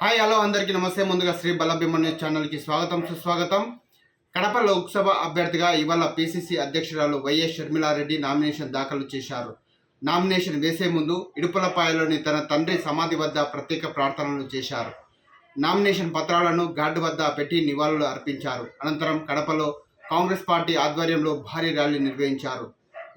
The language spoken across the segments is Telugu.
హాయ్ హలో అందరికీ నమస్తే. ముందుగా శ్రీ బల్లభీమన్యు ఛానల్కి స్వాగతం సుస్వాగతం. కడప లోక్సభ అభ్యర్థిగా ఇవాళ పిసిసి అధ్యక్షురాలు వైఎస్ షర్మిలారెడ్డి నామినేషన్ దాఖలు చేశారు. నామినేషన్ వేసే ముందు ఇడుపులపాయలోని తన తండ్రి సమాధి వద్ద ప్రత్యేక ప్రార్థనలు చేశారు. నామినేషన్ పత్రాలను గార్డు వద్ద పెట్టి నివాళులు అర్పించారు. అనంతరం కడపలో కాంగ్రెస్ పార్టీ ఆధ్వర్యంలో భారీ ర్యాలీ నిర్వహించారు.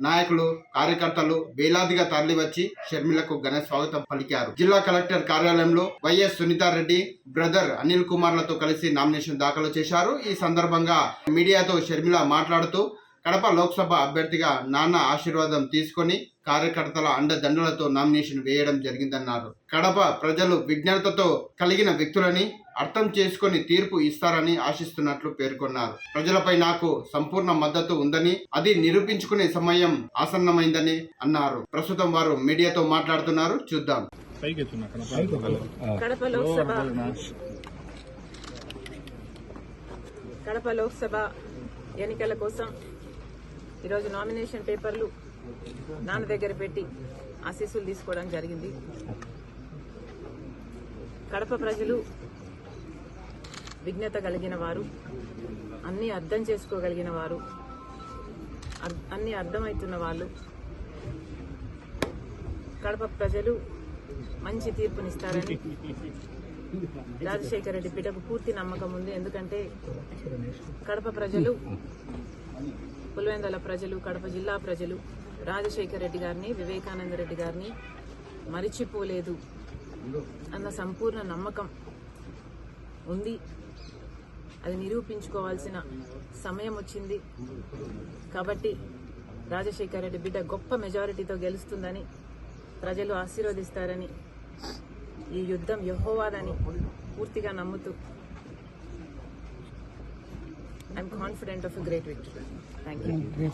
నాయకులు కార్యకర్తలు వేలాదిగా తరలివచ్చి షర్మిలకు ఘన స్వాగతం పలికారు. జిల్లా కలెక్టర్ కార్యాలయంలో వైఎస్ సునీతారెడ్డి బ్రదర్ అనిల్ కుమార్లతో కలిసి నామినేషన్ దాఖలు చేశారు. ఈ సందర్భంగా మీడియాతో షర్మిల మాట్లాడుతూ కడప లోక్సభ అభ్యర్థిగా నాన్న ఆశీర్వాదం తీసుకొని కార్యకర్తల అండదండలతో నామినేషన్ వేయడం జరిగిందన్నారు. కడప ప్రజలు విజ్ఞానతతో కలిగిన వ్యక్తులని అర్థం చేసుకొని తీర్పు ఇస్తారని ఆశిస్తున్నట్లు పేర్కొన్నారు. ప్రజలపై నాకు సంపూర్ణ మద్దతు ఉందని అది నిరూపించుకునే సమయం ఆసన్నమైందని అన్నారు. ప్రస్తుతం వారు మీడియాతో మాట్లాడుతున్నారు. చూద్దాం. కడప. లోక్సభ. కడప లోక్సభ ఎన్నికల కోసం ఈరోజు నామినేషన్ పేపర్లు నాన్న దగ్గర పెట్టి ఆశీస్సులు తీసుకోవడం జరిగింది. కడప ప్రజలు విజ్ఞత కలిగిన వారు అన్నీ అర్థం చేసుకోగలిగిన వారు అన్నీ అన్ని అర్థమవుతున్న వాళ్ళు కడప ప్రజలు మంచి తీర్పునిస్తారని రాజశేఖర రెడ్డి పీఠకు పూర్తి నమ్మకం ఉంది. ఎందుకంటే కడప ప్రజలు పులివెందల ప్రజలు కడప జిల్లా ప్రజలు రాజశేఖర రెడ్డి గారిని వివేకానంద రెడ్డి గారిని మరిచిపోలేదు అన్న సంపూర్ణ నమ్మకం ఉంది. అది నిరూపించుకోవాల్సిన సమయం వచ్చింది. కాబట్టి రాజశేఖర రెడ్డి బిడ్డ గొప్ప మెజారిటీతో గెలుస్తుందని ప్రజలు ఆశీర్వదిస్తారని ఈ యుద్ధం యహోవాదని పూర్తిగా నమ్ముతూ I'm confident of a great victory. Thank you.